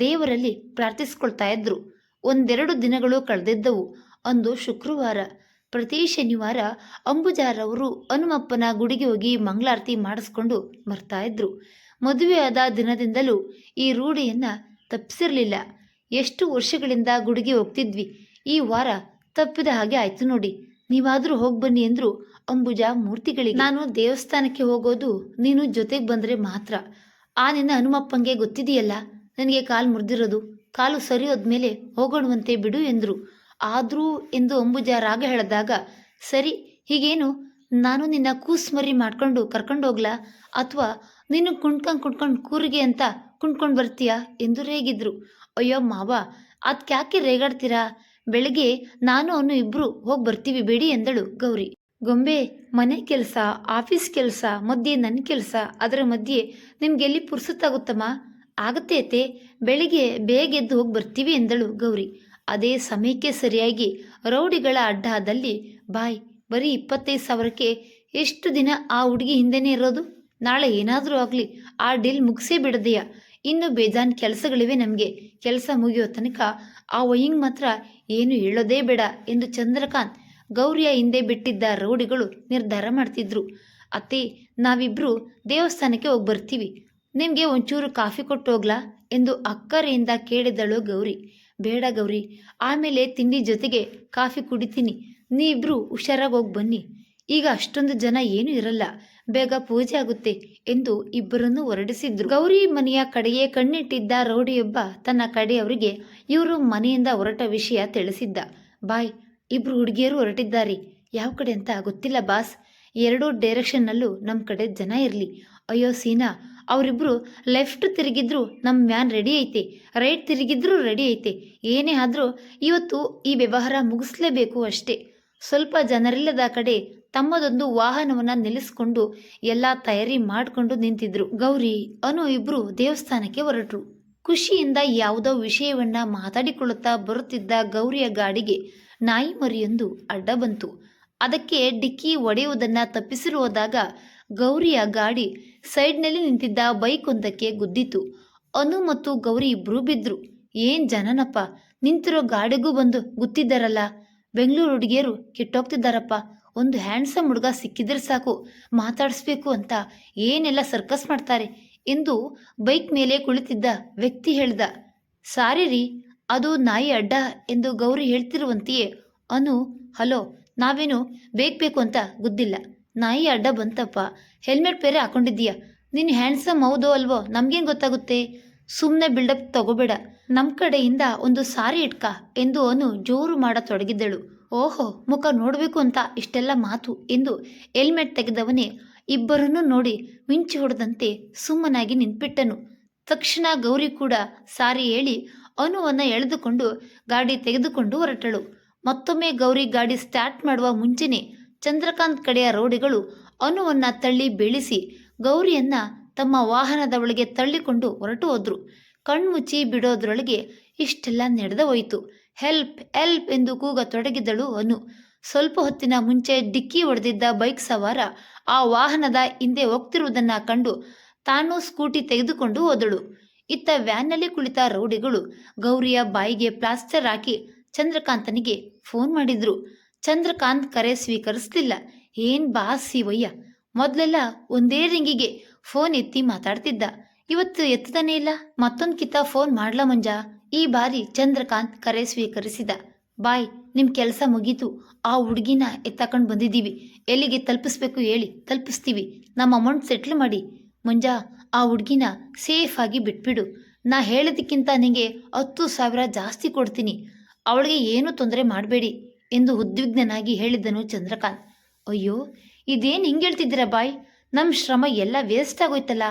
ದೇವರಲ್ಲಿ ಪ್ರಾರ್ಥಿಸ್ಕೊಳ್ತಾ ಇದ್ರು. ಒಂದೆರಡು ದಿನಗಳು ಕಳೆದಿದ್ದವು. ಅಂದು ಶುಕ್ರವಾರ ಪ್ರತಿ ಶನಿವಾರ ಅಂಬುಜಾರವರು ಹನುಮಪ್ಪನ ಗುಡಿಗೆ ಹೋಗಿ ಮಂಗಳಾರತಿ ಮಾಡಿಸ್ಕೊಂಡು ಬರ್ತಾ ಇದ್ರು. ಮದುವೆಯಾದ ದಿನದಿಂದಲೂ ಈ ರೂಢಿಯನ್ನು ತಪ್ಪಿಸಿರಲಿಲ್ಲ. ಎಷ್ಟು ವರ್ಷಗಳಿಂದ ಗುಡಿಗೆ ಹೋಗ್ತಿದ್ವಿ. ಈ ವಾರ ತಪ್ಪಿದ ಹಾಗೆ ಆಯ್ತು ನೋಡಿ. ನೀವಾದರೂ ಹೋಗಿ ಬನ್ನಿ ಅಂದರು ಅಂಬುಜ ಮೂರ್ತಿಗಳಿಗೆ. ನಾನು ದೇವಸ್ಥಾನಕ್ಕೆ ಹೋಗೋದು ನೀನು ಜೊತೆಗೆ ಬಂದರೆ ಮಾತ್ರ. ಆ ನಿನ್ನ ಹನುಮಪ್ಪಂಗೆ ಗೊತ್ತಿದೆಯಲ್ಲ? ನನಗೆ ಕಾಲು ಮುರಿದಿರೋದು. ಕಾಲು ಸರಿ ಹೋದ್ಮೇಲೆ ಹೋಗೋಣವಂತೆ ಬಿಡು ಎಂದರು. ಆದರೂ ಎಂದು ಅಂಬುಜ ರಾಗ ಹೇಳಿದಾಗ, ಸರಿ, ಹೀಗೇನು? ನಾನು ನಿನ್ನ ಕೂಸ್ಮರಿ ಮಾಡ್ಕೊಂಡು ಕರ್ಕೊಂಡು ಹೋಗ್ಲಾ? ಅಥವಾ ನೀನು ಕುಣ್ಕೊಂಡು ಕುಣ್ಕೊಂಡು ಕೂರಿಗೆ ಅಂತ ಕುಣ್ಕೊಂಡು ಬರ್ತೀಯಾ? ಎಂದು ರೇಗಿದ್ರು. ಅಯ್ಯೋ ಮಾವ ಅದಕ್ಯಾಕೆ ರೇಗಾಡ್ತೀರಾ? ಬೆಳಿಗ್ಗೆ ನಾನು ಅವನು ಇಬ್ಬರು ಹೋಗಿ ಬರ್ತೀವಿ ಬಿಡಿ ಎಂದಳು ಗೌರಿ. ಗೊಂಬೆ, ಮನೆ ಕೆಲಸ, ಆಫೀಸ್ ಕೆಲಸ, ಮಧ್ಯೆ ನನ್ನ ಕೆಲಸ, ಅದರ ಮಧ್ಯೆ ನಿಮ್ಗೆ ಎಲ್ಲಿ ಪುರ್ಸತ್ತಾಗುತ್ತಮ್ಮ? ಆಗತ್ತೆ ಬೆಳಿಗ್ಗೆ ಬೇಗ ಎದ್ದು ಹೋಗಿ ಬರ್ತೀವಿ ಎಂದಳು ಗೌರಿ. ಅದೇ ಸಮಯಕ್ಕೆ ಸರಿಯಾಗಿ ರೌಡಿಗಳ ಅಡ್ಡಾದಲ್ಲಿ, ಬಾಯ್, ಬರೀ ಇಪ್ಪತ್ತೈದು ಸಾವಿರಕ್ಕೆ ಎಷ್ಟು ದಿನ ಆ ಹುಡುಗಿ ಹಿಂದೆನೇ ಇರೋದು? ನಾಳೆ ಏನಾದರೂ ಆಗಲಿ, ಆ ಡೀಲ್ ಮುಗಿಸೇ ಬಿಡದೆಯ? ಇನ್ನು ಬೇಜಾನ್ ಕೆಲಸಗಳಿವೆ ನಮಗೆ. ಕೆಲಸ ಮುಗಿಯೋ ತನಕ ಆ ವಯಿಂಗ್ ಮಾತ್ರ ಏನು ಹೇಳೋದೇ ಬೇಡ ಎಂದು ಚಂದ್ರಕಾಂತ್ ಗೌರಿಯ ಹಿಂದೆ ಬಿಟ್ಟಿದ್ದ ರೌಡಿಗಳು ನಿರ್ಧಾರ ಮಾಡ್ತಿದ್ರು. ಅತ್ತೆ, ನಾವಿಬ್ರು ದೇವಸ್ಥಾನಕ್ಕೆ ಹೋಗಿ ಬರ್ತೀವಿ. ನಿಮಗೆ ಒಂಚೂರು ಕಾಫಿ ಕೊಟ್ಟು ಹೋಗ್ಲಾ? ಎಂದು ಅಕ್ಕರೆಯಿಂದ ಕೇಳಿದಳು ಗೌರಿ. ಬೇಡ ಗೌರಿ, ಆಮೇಲೆ ತಿಂಡಿ ಜೊತೆಗೆ ಕಾಫಿ ಕುಡಿತೀನಿ. ನೀವಿಬ್ರು ಹುಷಾರಾಗಿ ಹೋಗಿ ಬನ್ನಿ. ಈಗ ಅಷ್ಟೊಂದು ಜನ ಏನೂ ಇರಲ್ಲ. ಬೇಗ ಪೂಜೆ ಆಗುತ್ತೆ ಎಂದು ಇಬ್ಬರನ್ನು ಹೊರಡಿಸಿದ್ರು. ಗೌರಿ ಮನೆಯ ಕಡೆಯೇ ಕಣ್ಣಿಟ್ಟಿದ್ದ ರೌಡಿಯೊಬ್ಬ ತನ್ನ ಕಡೆಯವರಿಗೆ ಇವರು ಮನೆಯಿಂದ ಹೊರಟ ವಿಷಯ ತಿಳಿಸಿದ್ದ. ಬಾಯ್, ಇಬ್ರು ಹುಡುಗಿಯರು ಹೊರಟಿದ್ದಾರೆ. ಯಾವ ಕಡೆ ಅಂತ ಗೊತ್ತಿಲ್ಲ ಬಾಸ್. ಎರಡೂ ಡೈರೆಕ್ಷನ್ನಲ್ಲೂ ನಮ್ಮ ಕಡೆ ಜನ ಇರಲಿ. ಅಯ್ಯೋ ಸೀನಾ ಅವರಿಬ್ರು ಲೆಫ್ಟ್ ತಿರುಗಿದ್ರು ನಮ್ಮ ಮ್ಯಾನ್ ರೆಡಿ ಐತೆ ರೈಟ್ ತಿರುಗಿದ್ರು ರೆಡಿ ಐತೆ. ಏನೇ ಆದರೂ ಇವತ್ತು ಈ ವ್ಯವಹಾರ ಮುಗಿಸ್ಲೇಬೇಕು ಅಷ್ಟೇ. ಸ್ವಲ್ಪ ಜನರಿಲ್ಲದ ಕಡೆ ತಮ್ಮದೊಂದು ವಾಹನವನ್ನು ನಿಲ್ಲಿಸ್ಕೊಂಡು ಎಲ್ಲ ತಯಾರಿ ಮಾಡಿಕೊಂಡು ನಿಂತಿದ್ರು. ಗೌರಿ, ಅನು ಇಬ್ಬರು ದೇವಸ್ಥಾನಕ್ಕೆ ಹೊರಟರು. ಖುಷಿಯಿಂದ ಯಾವುದೋ ವಿಷಯವನ್ನ ಮಾತಾಡಿಕೊಳ್ಳುತ್ತಾ ಬರುತ್ತಿದ್ದ ಗೌರಿಯ ಗಾಡಿಗೆ ನಾಯಿ ಮರಿಯೊಂದು ಅಡ್ಡ ಬಂತು. ಅದಕ್ಕೆ ಡಿಕ್ಕಿ ಒಡೆಯುವುದನ್ನ ತಪ್ಪಿಸಿರುವುದಾಗ ಗೌರಿಯ ಗಾಡಿ ಸೈಡ್ನಲ್ಲಿ ನಿಂತಿದ್ದ ಬೈಕ್ ಒಂದಕ್ಕೆ ಗುದ್ದಿತು. ಅನು ಮತ್ತು ಗೌರಿ ಇಬ್ರು ಬಿದ್ರು. ಏನ್ ಜನನಪ್ಪ? ನಿಂತಿರೋ ಗಾಡಿಗೂ ಬಂದು ಗುತ್ತಿದ್ದಾರಲ್ಲ? ಬೆಂಗಳೂರು ಹುಡುಗಿಯರು ಕೆಟ್ಟೋಗ್ತಿದ್ದಾರಪ್ಪ. ಒಂದು ಹ್ಯಾಂಡ್ಸಮ್ ಹುಡುಗ ಸಿಕ್ಕಿದ್ರೆ ಸಾಕು. ಮಾತಾಡಿಸ್ಬೇಕು ಅಂತ ಏನೆಲ್ಲ ಸರ್ಕಸ್ ಮಾಡ್ತಾರೆ? ಎಂದು ಬೈಕ್ ಮೇಲೆ ಕುಳಿತಿದ್ದ ವ್ಯಕ್ತಿ ಹೇಳ್ದ. ಸಾರಿ ರೀ, ಅದು ನಾಯಿ ಅಡ್ಡ ಎಂದು ಗೌರಿ ಹೇಳ್ತಿರುವಂತೆಯೇ ಅನು, ಹಲೋ, ನಾವೇನು ಬೇಕು ಬೇಕು ಅಂತ ಗುದ್ದಿಲ್ಲ. ನಾಯಿ ಅಡ್ಡ ಬಂತಪ್ಪ. ಹೆಲ್ಮೆಟ್ ಬೇರೆ ಹಾಕೊಂಡಿದ್ದೀಯ. ನೀನು ಹ್ಯಾಂಡ್ಸಮ್ ಹೌದೋ ಅಲ್ವೋ? ನಮ್ಗೇನು ಗೊತ್ತಾಗುತ್ತೆ? ಸುಮ್ಮನೆ ಬಿಲ್ಡಪ್ ತಗೋಬೇಡ. ನಮ್ಮ ಕಡೆಯಿಂದ ಒಂದು ಸಾರಿ ಇಟ್ಕ ಎಂದು ಅವನು ಜೋರು ಮಾಡತೊಡಗಿದ್ದಳು. ಓಹೋ, ಮುಖ ನೋಡಬೇಕು ಅಂತ ಇಷ್ಟೆಲ್ಲ ಮಾತು ಎಂದು ಹೆಲ್ಮೆಟ್ ತೆಗೆದವನೇ ಇಬ್ಬರನ್ನೂ ನೋಡಿ ಮಿಂಚು ಹೊಡೆದಂತೆ ಸುಮ್ಮನಾಗಿ ನಿಂತ್ಬಿಟ್ಟನು. ತಕ್ಷಣ ಗೌರಿ ಕೂಡ ಸಾರಿ ಹೇಳಿ ಅನುವನ್ನು ಎಳೆದುಕೊಂಡು ಗಾಡಿ ತೆಗೆದುಕೊಂಡು ಹೊರಟಳು. ಮತ್ತೊಮ್ಮೆ ಗೌರಿ ಗಾಡಿ ಸ್ಟಾರ್ಟ್ ಮಾಡುವ ಮುಂಚೆನೆ ಚಂದ್ರಕಾಂತ್ ಕಡೆಯ ರೌಡಿಗಳು ಅನುವನ್ನ ತಳ್ಳಿ ಬೀಳಿಸಿ ಗೌರಿಯನ್ನ ತಮ್ಮ ವಾಹನದ ಒಳಗೆ ತಳ್ಳಿಕೊಂಡು ಹೊರಟು ಹೋದ್ರು. ಕಣ್ಮುಚ್ಚಿ ಬಿಡೋದ್ರೊಳಗೆ ಇಷ್ಟೆಲ್ಲ ನಡೆದ ಹೋಯಿತು. ಹೆಲ್ಪ್ ಹೆಲ್ಪ್ ಎಂದು ಕೂಗ ತೊಡಗಿದಳು ಅನು. ಸ್ವಲ್ಪ ಹೊತ್ತಿನ ಮುಂಚೆ ಡಿಕ್ಕಿ ಹೊಡೆದಿದ್ದ ಬೈಕ್ ಸವಾರ ಆ ವಾಹನದ ಹಿಂದೆ ಹೋಗ್ತಿರುವುದನ್ನ ಕಂಡು ತಾನು ಸ್ಕೂಟಿ ತೆಗೆದುಕೊಂಡು ಹೋದಳು. ಇತ್ತ ವ್ಯಾನ್ನಲ್ಲಿ ಕುಳಿತ ರೌಡಿಗಳು ಗೌರಿಯ ಬಾಯಿಗೆ ಪ್ಲಾಸ್ಟರ್ ಹಾಕಿ ಚಂದ್ರಕಾಂತನಿಗೆ ಫೋನ್ ಮಾಡಿದ್ರು. ಚಂದ್ರಕಾಂತ್ ಕರೆ ಸ್ವೀಕರಿಸ್ತಿಲ್ಲ ಏನ್ ಬಾಸ್ ಶಿವಯ್ಯ. ಮೊದಲೆಲ್ಲ ಒಂದೇ ರಿಂಗಿಗೆ ಫೋನ್ ಎತ್ತಿ ಮಾತಾಡ್ತಿದ್ದ. ಇವತ್ತು ಎತ್ತದನೇ ಇಲ್ಲ? ಮತ್ತೊಂದ್ ಕಿತ್ತ ಫೋನ್ ಮಾಡ್ಲ ಮಂಜ? ಈ ಬಾರಿ ಚಂದ್ರಕಾಂತ್ ಕರೆ ಸ್ವೀಕರಿಸಿದ. ಬಾಯ್, ನಿಮ್ ಕೆಲಸ ಮುಗೀತು. ಆ ಹುಡುಗಿನ ಎತ್ತಕೊಂಡು ಬಂದಿದ್ದೀವಿ. ಎಲ್ಲಿಗೆ ತಲುಪಿಸ್ಬೇಕು ಹೇಳಿ. ತಲುಪಿಸ್ತೀವಿ. ನಮ್ಮ ಅಮೌಂಟ್ ಸೆಟ್ಲ್ ಮಾಡಿ. ಮುಂಜಾ, ಆ ಹುಡುಗಿನ ಸೇಫ್ ಆಗಿ ಬಿಟ್ಬಿಡು. ನಾ ಹೇಳಿದಕ್ಕಿಂತ ನಿಂಗೆ ಹತ್ತು ಸಾವಿರ ಜಾಸ್ತಿ ಕೊಡ್ತೀನಿ. ಅವಳಿಗೆ ಏನು ತೊಂದರೆ ಮಾಡಬೇಡಿ. ಎಂದು ಉದ್ವಿಗ್ನನಾಗಿ ಹೇಳಿದನು ಚಂದ್ರಕಾಂತ್. ಅಯ್ಯೋ, ಇದೇನು ಹಿಂಗೆ ಹೇಳ್ತಿದ್ದೀರ ಬಾಯ್? ನಮ್ಮ ಶ್ರಮ ಎಲ್ಲ ವೇಸ್ಟ್ ಆಗೋಯ್ತಲ್ಲ.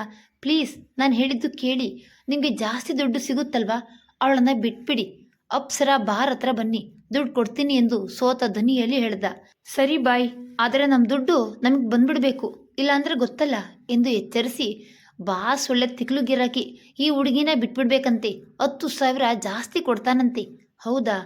ಪ್ಲೀಸ್, ನಾನು ಹೇಳಿದ್ದು ಕೇಳಿ. ನಿಮಗೆ ಜಾಸ್ತಿ ದುಡ್ಡು ಸಿಗುತ್ತಲ್ವಾ? ಅವಳನ್ನ ಬಿಟ್ಬಿಡಿ. ಅಪ್ಸರ ಬಾರ್ ಹತ್ರ ಬನ್ನಿ. ದುಡ್ಡು ಕೊಡ್ತೀನಿ ಎಂದು ಸೋತ ಧ್ವನಿಯಲ್ಲಿ ಹೇಳ್ದ. ಸರಿ ಬಾಯ್, ಆದರೆ ನಮ್ಮ ದುಡ್ಡು ನಮಗೆ ಬಂದ್ಬಿಡ್ಬೇಕು. ಇಲ್ಲಾಂದ್ರೆ ಗೊತ್ತಲ್ಲ ಎಂದು ಎಚ್ಚರಿಸಿ ಬಾ ಸೊಳ್ಳೆ ತಿಕ್ಲು ಗಿರಾಕಿ ಈ ಹುಡುಗಿನ ಬಿಟ್ಬಿಡ್ಬೇಕಂತೆ. ಹತ್ತು ಸಾವಿರ ಜಾಸ್ತಿ ಕೊಡ್ತಾನಂತೆ. ಹೌದಾ?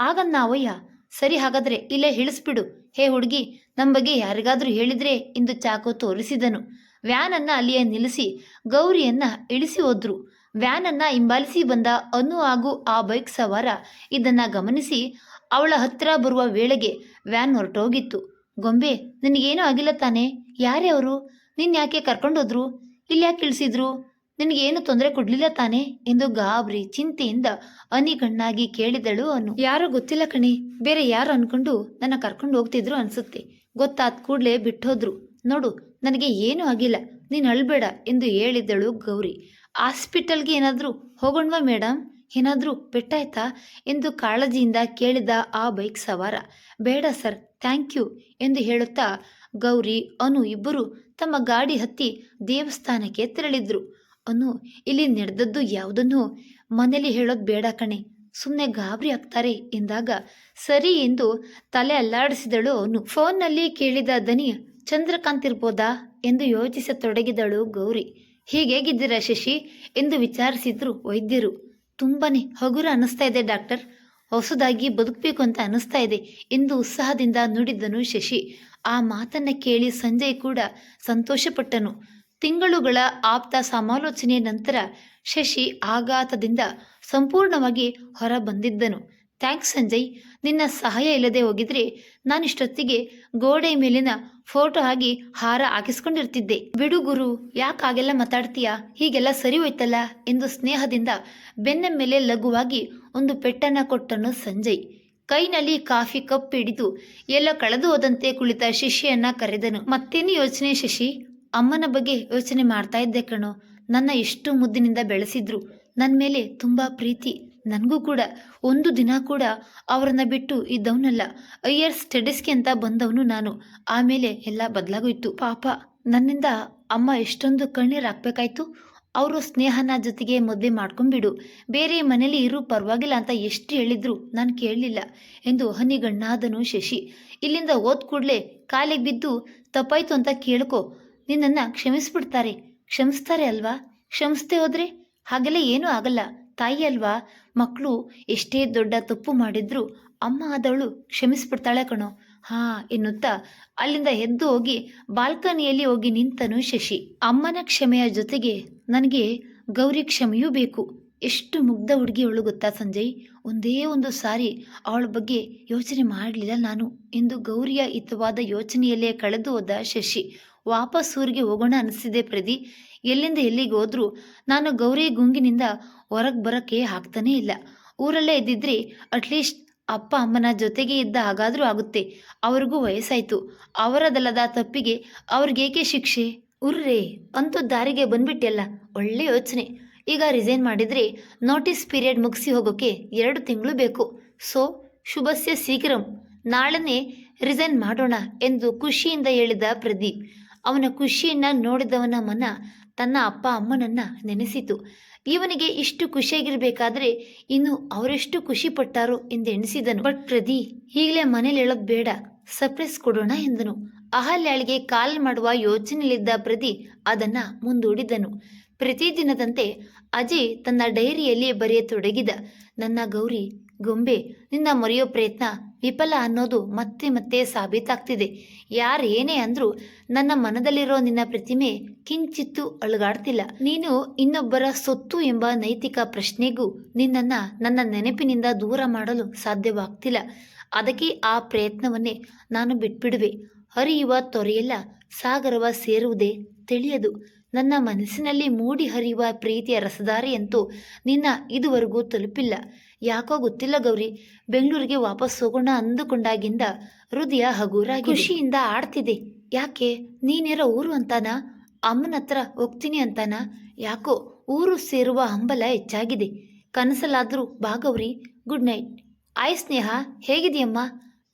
ಆಗನ್ನ ಅವಯ್ಯ. ಸರಿ ಹಾಗಾದ್ರೆ ಇಲ್ಲೇ ಇಳಿಸ್ಬಿಡು. ಹೇ ಹುಡುಗಿ ನಮ್ಮ ಬಗ್ಗೆ ಯಾರಿಗಾದ್ರೂ ಹೇಳಿದ್ರೆ ಎಂದು ಚಾಕು ತೋರಿಸಿದನು. ವ್ಯಾನನ್ನ ಅಲ್ಲಿಯೇ ನಿಲ್ಲಿಸಿ ಗೌರಿಯನ್ನ ಇಳಿಸಿ ಹೋದ್ರು. ವ್ಯಾನನ್ನ ಹಿಂಬಾಲಿಸಿ ಬಂದ ಅನು ಹಾಗೂ ಆ ಬೈಕ್ ಸವಾರ ಇದನ್ನ ಗಮನಿಸಿ ಅವಳ ಹತ್ತಿರ ಬರುವ ವೇಳೆಗೆ ವ್ಯಾನ್ ಹೊರಟೋಗಿತ್ತು. ಗೊಂಬೆ, ನಿನಗೇನೂ ಆಗಿಲ್ಲ ತಾನೇ? ಯಾರೇ ಅವರು? ನಿನ್ ಯಾಕೆ ಕರ್ಕೊಂಡೋದ್ರು? ಇಲ್ಲಿ ಯಾಕೆ ಇಳಿಸಿದ್ರು? ನಿನಗೇನು ತೊಂದರೆ ಕೊಡ್ಲಿಲ್ಲ ತಾನೆ? ಎಂದು ಗಾಬರಿ ಚಿಂತೆಯಿಂದ ಅನಿಗಣ್ಣಾಗಿ ಕೇಳಿದಳು ಅನು. ಯಾರೋ ಗೊತ್ತಿಲ್ಲ ಕಣೆ, ಬೇರೆ ಯಾರು ಅನ್ಕೊಂಡು ನನ್ನ ಕರ್ಕೊಂಡು ಹೋಗ್ತಿದ್ರು ಅನ್ಸುತ್ತೆ. ಗೊತ್ತಾದ ಕೂಡಲೇ ಬಿಟ್ಟೋದ್ರು. ನೋಡು, ನನಗೆ ಏನೂ ಆಗಿಲ್ಲ, ನೀನು ಅಳ್ಬೇಡ ಎಂದು ಹೇಳಿದಳು ಗೌರಿ. ಹಾಸ್ಪಿಟಲ್ಗೆ ಏನಾದರೂ ಹೋಗೋಣವಾ ಮೇಡಮ್ ಏನಾದರೂ ಪೆಟ್ಟಾಯ್ತಾ? ಎಂದು ಕಾಳಜಿಯಿಂದ ಕೇಳಿದ ಆ ಬೈಕ್ ಸವಾರ. ಬೇಡ ಸರ್, ಥ್ಯಾಂಕ್ ಯು ಎಂದು ಹೇಳುತ್ತಾ ಗೌರಿ, ಅನು ಇಬ್ಬರು ತಮ್ಮ ಗಾಡಿ ಹತ್ತಿ ದೇವಸ್ಥಾನಕ್ಕೆ ತೆರಳಿದ್ರು. ಅನು, ಇಲ್ಲಿ ನಡೆದದ್ದು ಯಾವುದನ್ನು ಮನೇಲಿ ಹೇಳೋದು ಬೇಡ ಕಣೆ. ಸುಮ್ಮನೆ ಗಾಬರಿ ಆಗ್ತಾರೆ ಎಂದಾಗ, ಸರಿ ಎಂದು ತಲೆ ಅಲ್ಲಾಡಿಸಿದಳು ಅವನು. ಫೋನ್ನಲ್ಲಿ ಕೇಳಿದ ದನಿ ಚಂದ್ರಕಾಂತ್ ಇರ್ಬೋದಾ? ಎಂದು ಯೋಚಿಸತೊಡಗಿದಳು ಗೌರಿ. ಹೀಗೇಗಿದ್ದೀರಾ ಶಶಿ? ಎಂದು ವಿಚಾರಿಸಿದ್ರು ವೈದ್ಯರು. ತುಂಬನೇ ಹಗುರ ಅನ್ನಿಸ್ತಾ ಇದೆ ಡಾಕ್ಟರ್. ಹೊಸದಾಗಿ ಬದುಕಬೇಕು ಅಂತ ಅನ್ನಿಸ್ತಾ ಇದೆ ಎಂದು ಉತ್ಸಾಹದಿಂದ ನುಡಿದನು ಶಶಿ. ಆ ಮಾತನ್ನ ಕೇಳಿ ಸಂಜಯ್ ಕೂಡ ಸಂತೋಷಪಟ್ಟನು. ತಿಂಗಳುಗಳ ಆಪ್ತ ಸಮಾಲೋಚನೆಯ ನಂತರ ಶಶಿ ಆಘಾತದಿಂದ ಸಂಪೂರ್ಣವಾಗಿ ಹೊರ ಬಂದಿದ್ದನು ಥ್ಯಾಂಕ್ಸ್ ಸಂಜಯ್, ನಿನ್ನ ಸಹಾಯ ಇಲ್ಲದೆ ಹೋಗಿದ್ರೆ ನಾನಿಷ್ಟೊತ್ತಿಗೆ ಗೋಡೆ ಮೇಲಿನ ಫೋಟೋ ಆಗಿ ಹಾರ ಹಾಕಿಸ್ಕೊಂಡಿರ್ತಿದ್ದೆ. ಬಿಡು ಗುರು ಯಾಕಾಗೆಲ್ಲ ಮಾತಾಡ್ತೀಯಾ? ಹೀಗೆಲ್ಲ ಸರಿ ಹೋಯ್ತಲ್ಲ? ಎಂದು ಸ್ನೇಹದಿಂದ ಬೆನ್ನ ಮೇಲೆ ಲಘುವಾಗಿ ಒಂದು ಪೆಟ್ಟನ್ನ ಕೊಟ್ಟನು ಸಂಜಯ್. ಕೈನಲ್ಲಿ ಕಾಫಿ ಕಪ್ ಹಿಡಿದು ಎಲ್ಲ ಕಳೆದು ಹೋದಂತೆ ಕುಳಿತ ಶಿಷ್ಯನ್ನ ಕರೆದನು. ಮತ್ತೇನು ಯೋಚನೆ ಶಶಿ? ಅಮ್ಮನ ಬಗ್ಗೆ ಯೋಚನೆ ಮಾಡ್ತಾ ಇದ್ದೆ ಕಣೋ. ನನ್ನ ಎಷ್ಟು ಮುದ್ದಿನಿಂದ ಬೆಳೆಸಿದ್ರು. ನನ್ನ ಮೇಲೆ ತುಂಬ ಪ್ರೀತಿ. ನನಗೂ ಕೂಡ. ಒಂದು ದಿನ ಕೂಡ ಅವರನ್ನ ಬಿಟ್ಟು ಇದ್ದವನಲ್ಲ. ಅಯ್ಯರ್ ಸ್ಟಡೀಸ್ಗೆ ಅಂತ ಬಂದವನು ನಾನು. ಆಮೇಲೆ ಎಲ್ಲ ಬದಲಾಗೋಯ್ತು. ಪಾಪ. ನನ್ನಿಂದ ಅಮ್ಮ ಎಷ್ಟೊಂದು ಕಣ್ಣೀರು ಹಾಕ್ಬೇಕಾಯ್ತು. ಅವರು ಸ್ನೇಹನ ಜೊತೆಗೆ ಮದುವೆ ಮಾಡ್ಕೊಂಡ್ಬಿಡು. ಬೇರೆ ಮನೇಲಿ ಇರು, ಪರವಾಗಿಲ್ಲ ಅಂತ ಎಷ್ಟು ಹೇಳಿದ್ರು ನಾನು ಕೇಳಲಿಲ್ಲ ಎಂದು ಹನಿಗಣ್ಣಾದನು ಶಶಿ. ಇಲ್ಲಿಂದ ಓದ್ ಕೂಡಲೇ ಕಾಲಿಗೆ ಬಿದ್ದು ತಪ್ಪಾಯ್ತು ಅಂತ ಕೇಳ್ಕೊ. ನಿನ್ನನ್ನು ಕ್ಷಮಿಸ್ಬಿಡ್ತಾರೆ. ಕ್ಷಮಿಸ್ತಾರೆ ಅಲ್ವಾ? ಕ್ಷಮಿಸ್ದೆ ಹೋದ್ರೆ ಹಾಗೆಲ್ಲ ಏನೂ ಆಗಲ್ಲ. ತಾಯಿ ಅಲ್ವಾ? ಮಕ್ಕಳು ಎಷ್ಟೇ ದೊಡ್ಡ ತಪ್ಪು ಮಾಡಿದ್ರು ಅಮ್ಮ ಆದವಳು ಕ್ಷಮಿಸ್ಬಿಡ್ತಾಳೆ ಕಣೋ. ಹಾ, ಎನ್ನುತ್ತಾ ಅಲ್ಲಿಂದ ಎದ್ದು ಹೋಗಿ ಬಾಲ್ಕನಿಯಲ್ಲಿ ಹೋಗಿ ನಿಂತನು ಶಶಿ. ಅಮ್ಮನ ಕ್ಷಮೆಯ ಜೊತೆಗೆ ನನಗೆ ಗೌರಿ ಕ್ಷಮೆಯೂ ಬೇಕು. ಎಷ್ಟು ಮುಗ್ಧ ಹುಡುಗಿ ಅವಳು ಗೊತ್ತಾ ಸಂಜಯ್? ಒಂದೇ ಒಂದು ಸಾರಿ ಅವಳ ಬಗ್ಗೆ ಯೋಚನೆ ಮಾಡಲಿಲ್ಲ ನಾನು ಎಂದು ಗೌರಿಯ ಹಿತವಾದ ಯೋಚನೆಯಲ್ಲೇ ಕಳೆದು ಹೋದ ಶಶಿ. ವಾಪಸ್ ಊರಿಗೆ ಹೋಗೋಣ ಅನಿಸ್ತಿದೆ ಪ್ರದಿ ಎಲ್ಲಿಂದ ಎಲ್ಲಿಗೆ ಹೋದ್ರೂ ನಾನು ಗೌರಿ ಗುಂಗಿನಿಂದ ಹೊರಗೆ ಬರೋಕ್ಕೆ ಆಗ್ತಾನೇ ಇಲ್ಲ. ಊರಲ್ಲೇ ಇದ್ದಿದ್ರೆ ಅಟ್ಲೀಸ್ಟ್ ಅಪ್ಪ, ಅಮ್ಮನ ಜೊತೆಗೆ ಇದ್ದ ಹಾಗಾದರೂ ಆಗುತ್ತೆ. ಅವ್ರಿಗೂ ವಯಸ್ಸಾಯ್ತು. ಅವರದಲ್ಲದ ತಪ್ಪಿಗೆ ಅವ್ರಿಗೇಕೆ ಶಿಕ್ಷೆ? ಉರ್ರೇ ಅಂತೂ ದಾರಿಗೆ ಬಂದ್ಬಿಟ್ಟೆಲ್ಲ. ಒಳ್ಳೆ ಯೋಚನೆ. ಈಗ ರಿಸೈನ್ ಮಾಡಿದರೆ ನೋಟಿಸ್ ಪೀರಿಯಡ್ ಮುಗಿಸಿ ಹೋಗೋಕ್ಕೆ ಎರಡು ತಿಂಗಳು ಬೇಕು. ಸೊ ಶುಭಸ್ಯ ಶೀಘ್ರಂ. ನಾಳೆನೇ ರಿಸೈನ್ ಮಾಡೋಣ ಎಂದು ಖುಷಿಯಿಂದ ಹೇಳಿದ ಪ್ರದೀಪ್. ಅವನ ಖುಷಿಯನ್ನ ನೋಡಿದವನ ಮನ ತನ್ನ ಅಪ್ಪ ಅಮ್ಮನನ್ನ ನೆನೆಸಿತು. ಇವನಿಗೆ ಇಷ್ಟು ಖುಷಿಯಾಗಿರ್ಬೇಕಾದ್ರೆ ಇನ್ನು ಅವರೆಷ್ಟು ಖುಷಿ ಪಟ್ಟಾರೋ ಎಂದು ಎಣಿಸಿದನು. ಬಟ್ ಪ್ರದಿ ಈಗಲೇ ಮನೇಲಿ ಹೇಳೋದು ಬೇಡ. ಸರ್ಪ್ರೈಸ್ ಕೊಡೋಣ ಎಂದನು. ಅಹಲ್ಯಾಳಿಗೆ ಕಾಲ್ ಮಾಡುವ ಯೋಚನೆಯಲ್ಲಿದ್ದ ಪ್ರದಿ ಅದನ್ನ ಮುಂದೂಡಿದನು. ಪ್ರತಿದಿನದಂತೆ ಅಜಯ್ ತನ್ನ ಡೈರಿಯಲ್ಲಿ ಬರೆಯತೊಡಗಿದ, ನನ್ನ ಗೌರಿ, ಗೊಂಬೆ, ನಿನ್ನ ಮರೆಯೋ ಪ್ರಯತ್ನ ವಿಫಲ ಅನ್ನೋದು ಮತ್ತೆ ಮತ್ತೆ ಸಾಬೀತಾಗ್ತಿದೆ. ಯಾರೇನೇ ಅಂದ್ರೂ ನನ್ನ ಮನದಲ್ಲಿರೋ ನಿನ್ನ ಪ್ರತಿಮೆ ಕಿಂಚಿತ್ತು ಅಳಗಾಡ್ತಿಲ್ಲ ನೀನು ಇನ್ನೊಬ್ಬರ ಸೊತ್ತು ಎಂಬ ನೈತಿಕ ಪ್ರಶ್ನೆಗೂ ನಿನ್ನನ್ನ ನನ್ನ ನೆನಪಿನಿಂದ ದೂರ ಮಾಡಲು ಸಾಧ್ಯವಾಗ್ತಿಲ್ಲ. ಅದಕ್ಕೆ ಆ ಪ್ರಯತ್ನವನ್ನೇ ನಾನು ಬಿಟ್ಬಿಡುವೆ. ಹರಿಯುವ ತೊರೆಯೆಲ್ಲ ಸಾಗರವ ಸೇರುವುದೇ ತಿಳಿಯದು. ನನ್ನ ಮನಸ್ಸಿನಲ್ಲಿ ಮೂಡಿ ಹರಿಯುವ ಪ್ರೀತಿಯ ರಸದಾರಿಯಂತೂ ನಿನ್ನ ಇದುವರೆಗೂ ತಲುಪಿಲ್ಲ. ಯಾಕೋ ಗೊತ್ತಿಲ್ಲ ಗೌರಿ. ಬೆಂಗಳೂರಿಗೆ ವಾಪಸ್ ಹೋಗೋಣ ಅಂದುಕೊಂಡಾಗಿಂದ ಹೃದಯ ಹಗೂರಾಗಿ ಖುಷಿಯಿಂದ ಆಡ್ತಿದೆ ಯಾಕೆ? ನೀನಿರೋ ಊರು ಅಂತಾನ? ಅಮ್ಮನ ಹತ್ರ ಹೋಗ್ತೀನಿ ಅಂತಾನ? ಯಾಕೋ ಊರು ಸೇರುವ ಹಂಬಲ ಹೆಚ್ಚಾಗಿದೆ. ಕನಸಲಾದರೂ ಬಾ ಗೌರಿ. Good night. ಆಯ್ ಸ್ನೇಹ ಹೇಗಿದೆಯಮ್ಮ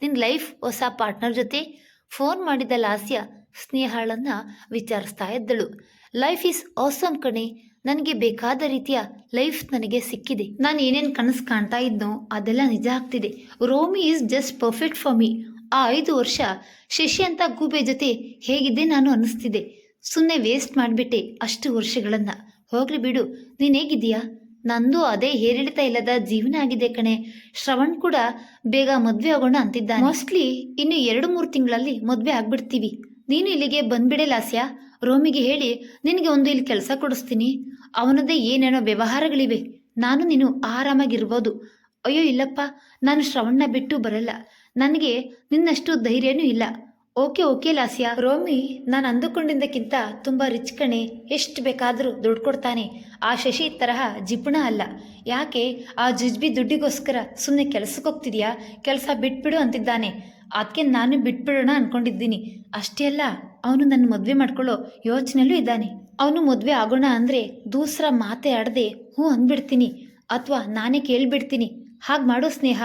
ನಿನ್ನ ಲೈಫ್ ಹೊಸ ಪಾರ್ಟ್ನರ್ ಜೊತೆ? ಫೋನ್ ಮಾಡಿದ ಲಾಸ್ಯ ಸ್ನೇಹಳನ್ನ ವಿಚಾರಿಸ್ತಾ ಇದ್ದಳು. ಲೈಫ್ ಈಸ್ ಆಸಮ್ ಕಣೆ. ನನಗೆ ಬೇಕಾದ ರೀತಿಯ ಲೈಫ್ ನನಗೆ ಸಿಕ್ಕಿದೆ. ನಾನು ಏನೇನು ಕನಸು ಕಾಣ್ತಾ ಇದ್ನೋ ಅದೆಲ್ಲ ನಿಜ ಆಗ್ತಿದೆ. Romi is just perfect for me ಆ ಐದು ವರ್ಷ ಶಶಿ ಅಂತ ಗೂಬೆ ಜೊತೆ ಹೇಗಿದ್ದೆ ನಾನು ಅನ್ನಿಸ್ತಿದೆ ಸುಮ್ಮನೆ ವೇಸ್ಟ್ ಮಾಡಿಬಿಟ್ಟೆ ಅಷ್ಟು ವರ್ಷಗಳನ್ನು. ಹೋಗ್ಲಿ ಬಿಡು, ನೀನು ಹೇಗಿದ್ದೀಯಾ? ನಂದು ಅದೇ ಹೇರಿಳಿತ ಇಲ್ಲದ ಜೀವನ ಆಗಿದೆ ಕಣೆ. ಶ್ರವಣ್ ಕೂಡ ಬೇಗ ಮದುವೆ ಆಗೋಣ ಅಂತಿದ್ದಾನೆ. ಮೋಸ್ಟ್ಲಿ ಇನ್ನು ಎರಡು ಮೂರು ತಿಂಗಳಲ್ಲಿ ಮದುವೆ ಆಗ್ಬಿಡ್ತೀವಿ. ನೀನು ಇಲ್ಲಿಗೆ ಬಂದ್ಬಿಡೆ ಲಾಸ್ಯ? ರೋಮಿಗೆ ಹೇಳಿ, ನಿನಗೆ ಒಂದು ಇಲ್ಲಿ ಕೆಲಸ ಕೊಡಿಸ್ತೀನಿ. ಅವನದೇ ಏನೇನೋ ವ್ಯವಹಾರಗಳಿವೆ. ನಾನು ನೀನು ಆರಾಮಾಗಿರ್ಬೋದು. ಅಯ್ಯೋ, ಇಲ್ಲಪ್ಪ, ನಾನು ಶ್ರವಣ್ಣ ಬಿಟ್ಟು ಬರಲ್ಲ. ನನಗೆ ನಿನ್ನಷ್ಟು ಧೈರ್ಯನೂ ಇಲ್ಲ. ಓಕೆ ಓಕೆ, ಲಾಸ್ಯ. ರೋಮಿ, ನಾನು ಅಂದುಕೊಂಡಿದ್ದಕ್ಕಿಂತ ತುಂಬ ರಿಚ್ ಕಣೆ. ಎಷ್ಟು ಬೇಕಾದರೂ ದುಡ್ಡು ಕೊಡ್ತಾನೆ. ಆ ಶಶಿ ತರಹ ಜಿಪುಣ ಅಲ್ಲ. ಯಾಕೆ, ಆ ಜುಜ್ಬಿ ದುಡ್ಡಿಗೋಸ್ಕರ ಸುಮ್ಮನೆ ಕೆಲಸಕ್ಕೆ ಹೋಗ್ತಿದ್ಯಾ ಕೆಲಸ ಬಿಟ್ಬಿಡು ಅಂತಿದ್ದಾನೆ. ಅದಕ್ಕೆ ನಾನು ಬಿಟ್ಬಿಡೋಣ ಅನ್ಕೊಂಡಿದ್ದೀನಿ. ಅಷ್ಟೇ ಅಲ್ಲ, ಅವನು ನನ್ನ ಮದುವೆ ಮಾಡ್ಕೊಳ್ಳೋ ಯೋಚನೆಯಲ್ಲೂ ಇದ್ದಾನೆ. ಅವನು ಮದುವೆ ಆಗೋಣ ಅಂದರೆ ದೂಸರ ಮಾತೆ ಆಡದೆ ಹ್ಞೂ ಅಂದ್ಬಿಡ್ತೀನಿ. ಅಥವಾ ನಾನೇ ಕೇಳಿಬಿಡ್ತೀನಿ. ಹಾಗೆ ಮಾಡೋ ಸ್ನೇಹ,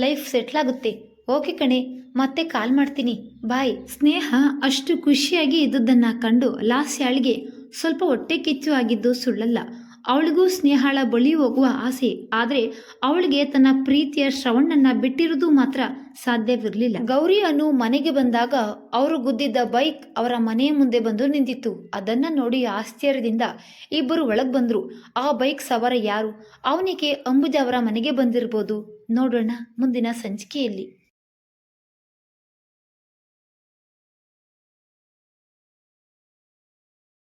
ಲೈಫ್ ಸೆಟ್ಲ್ ಆಗುತ್ತೆ. ಓಕೆ ಕಣೆ, ಮತ್ತೆ ಕಾಲ್ ಮಾಡ್ತೀನಿ. ಬಾಯ್. ಸ್ನೇಹ ಅಷ್ಟು ಖುಷಿಯಾಗಿ ಇದ್ದುದನ್ನ ಕಂಡು ಲಾಸ್ಯಾಳಿಗೆ ಸ್ವಲ್ಪ ಹೊಟ್ಟೆ ಕಿಚ್ಚು ಆಗಿದ್ದು ಸುಳ್ಳಲ್ಲ. ಅವಳಿಗೂ ಸ್ನೇಹಾಳ ಬಳಿ ಹೋಗುವ ಆಸೆ. ಆದರೆ ಅವಳಿಗೆ ತನ್ನ ಪ್ರೀತಿಯ ಶ್ರವಣನ್ನ ಬಿಟ್ಟಿರುವುದು ಮಾತ್ರ ಸಾಧ್ಯವಿರಲಿಲ್ಲ. ಗೌರಿ ಅನು ಮನೆಗೆ ಬಂದಾಗ ಅವರು ಗುದ್ದಿದ್ದ ಬೈಕ್ ಅವರ ಮನೆಯ ಮುಂದೆ ಬಂದು ನಿಂತಿತ್ತು. ಅದನ್ನ ನೋಡಿ ಆಶ್ಚರ್ಯದಿಂದ ಇಬ್ಬರು ಒಳಗೆ ಬಂದರು. ಆ ಬೈಕ್ ಸವಾರ ಯಾರು? ಅವನಿಗೆ ಅಂಬುಜ ಅವರ ಮನೆಗೆ ಬಂದಿರಬಹುದು ನೋಡೋಣ ಮುಂದಿನ ಸಂಚಿಕೆಯಲ್ಲಿ.